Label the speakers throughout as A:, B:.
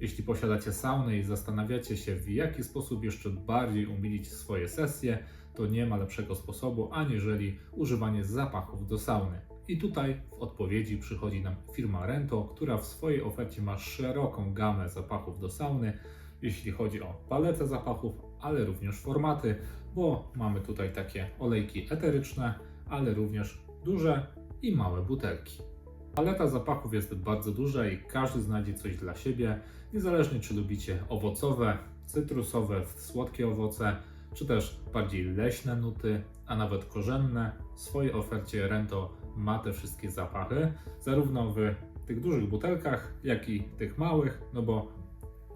A: Jeśli posiadacie saunę i zastanawiacie się, w jaki sposób jeszcze bardziej umilić swoje sesje, to nie ma lepszego sposobu aniżeli używanie zapachów do sauny. I tutaj w odpowiedzi przychodzi nam firma Rento, która w swojej ofercie ma szeroką gamę zapachów do sauny, jeśli chodzi o paletę zapachów, ale również formaty, bo mamy tutaj takie olejki eteryczne, ale również duże i małe butelki. Paleta zapachów jest bardzo duża i każdy znajdzie coś dla siebie, niezależnie czy lubicie owocowe, cytrusowe, słodkie owoce, czy też bardziej leśne nuty, a nawet korzenne. W swojej ofercie Rento ma te wszystkie zapachy, zarówno w tych dużych butelkach, jak i tych małych, no bo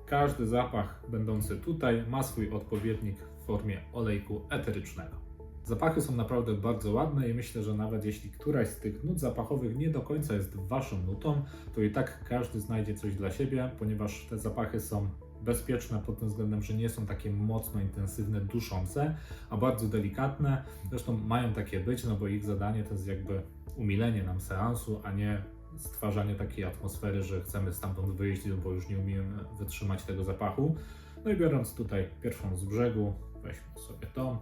A: każdy zapach będący tutaj ma swój odpowiednik w formie olejku eterycznego. Zapachy są naprawdę bardzo ładne i myślę, że nawet jeśli któraś z tych nut zapachowych nie do końca jest waszą nutą, to i tak każdy znajdzie coś dla siebie, ponieważ te zapachy są bezpieczne pod tym względem, że nie są takie mocno intensywne, duszące, a bardzo delikatne. Zresztą mają takie być, no bo ich zadanie to jest jakby umilenie nam seansu, a nie stwarzanie takiej atmosfery, że chcemy stamtąd wyjść, bo już nie umiemy wytrzymać tego zapachu. No i biorąc tutaj pierwszą z brzegu, weźmy sobie tą.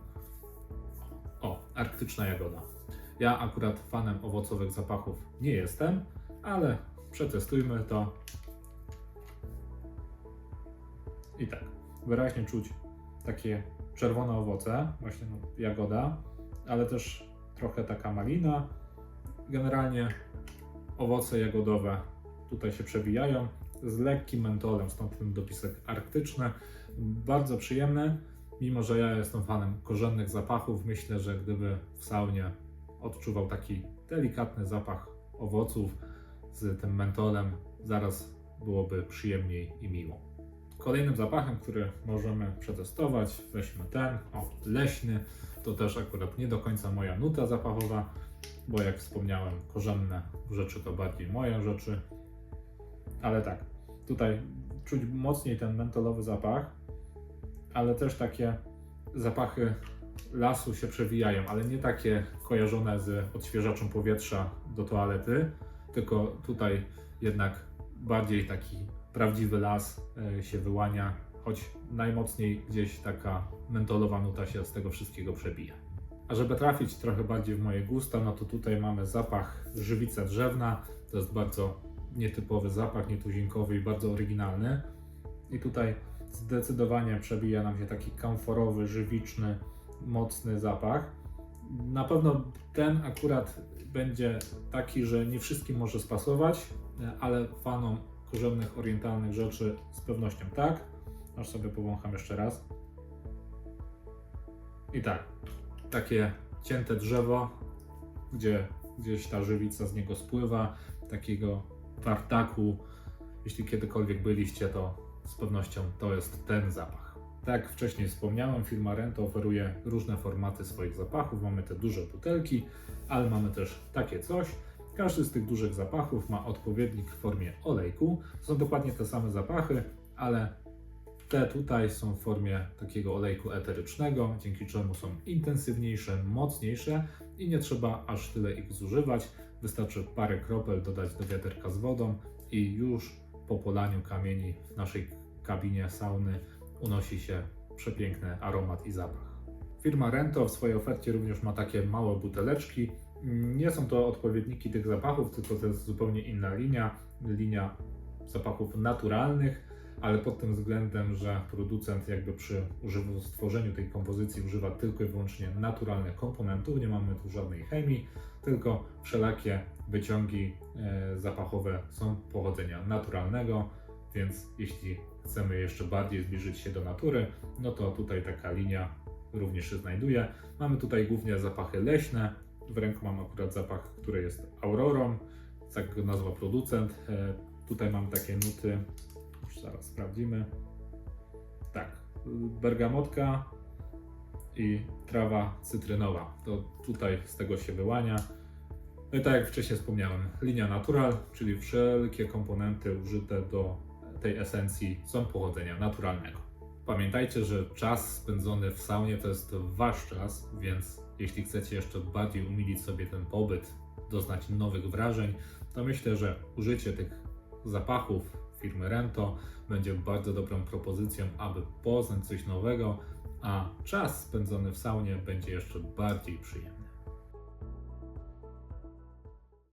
A: Arktyczna jagoda. Ja akurat fanem owocowych zapachów nie jestem, ale przetestujmy to. I tak, wyraźnie czuć takie czerwone owoce, właśnie no, jagoda, ale też trochę taka malina. Generalnie owoce jagodowe tutaj się przewijają z lekkim mentolem, stąd ten dopisek arktyczny. Bardzo przyjemny, mimo że ja jestem fanem korzennych zapachów. Myślę, że gdyby w saunie odczuwał taki delikatny zapach owoców z tym mentolem, zaraz byłoby przyjemniej i miło. Kolejnym zapachem, który możemy przetestować, weźmy ten, o, leśny. To też akurat nie do końca moja nuta zapachowa, bo jak wspomniałem, korzenne rzeczy to bardziej moje rzeczy. Ale tak, tutaj czuć mocniej ten mentolowy zapach, ale też takie zapachy lasu się przewijają, ale nie takie kojarzone z odświeżaczem powietrza do toalety, tylko tutaj jednak bardziej taki prawdziwy las e, się wyłania, choć najmocniej gdzieś taka mentolowa nuta się z tego wszystkiego przebija. A żeby trafić trochę bardziej w moje gusta, no to tutaj mamy zapach żywica drzewna. To jest bardzo nietypowy zapach, nietuzinkowy i bardzo oryginalny. I tutaj zdecydowanie przebija nam się taki kamforowy, żywiczny, mocny zapach. Na pewno ten akurat będzie taki, że nie wszystkim może spasować, ale fanom korzennych, orientalnych rzeczy z pewnością tak. Aż sobie powącham jeszcze raz. I tak, takie cięte drzewo, gdzie gdzieś ta żywica z niego spływa, takiego tartaku. Jeśli kiedykolwiek byliście, to z pewnością to jest ten zapach. Tak jak wcześniej wspomniałem, firma Rento oferuje różne formaty swoich zapachów. Mamy te duże butelki, ale mamy też takie coś. Każdy z tych dużych zapachów ma odpowiednik w formie olejku. Są dokładnie te same zapachy, ale te tutaj są w formie takiego olejku eterycznego, dzięki czemu są intensywniejsze, mocniejsze i nie trzeba aż tyle ich zużywać. Wystarczy parę kropel dodać do wiaderka z wodą i już po polaniu kamieni w naszej kabinie sauny unosi się przepiękny aromat i zapach. Firma Rento w swojej ofercie również ma takie małe buteleczki. Nie są to odpowiedniki tych zapachów, tylko to jest zupełnie inna linia, linia zapachów naturalnych, ale pod tym względem, że producent jakby przy stworzeniu tej kompozycji używa tylko i wyłącznie naturalnych komponentów, nie mamy tu żadnej chemii, tylko wszelakie wyciągi e, zapachowe są pochodzenia naturalnego, więc jeśli chcemy jeszcze bardziej zbliżyć się do natury, no to tutaj taka linia również się znajduje. Mamy tutaj głównie zapachy leśne. W ręku mam akurat zapach, który jest aurorą, tak go nazwa producent. E, Tutaj mam takie nuty, już zaraz sprawdzimy. Tak, bergamotka i trawa cytrynowa. To tutaj z tego się wyłania. No i tak jak wcześniej wspomniałem, linia natural, czyli wszelkie komponenty użyte do tej esencji są pochodzenia naturalnego. Pamiętajcie, że czas spędzony w saunie to jest wasz czas, więc jeśli chcecie jeszcze bardziej umilić sobie ten pobyt, doznać nowych wrażeń, to myślę, że użycie tych zapachów firmy Rento będzie bardzo dobrą propozycją, aby poznać coś nowego, a czas spędzony w saunie będzie jeszcze bardziej przyjemny.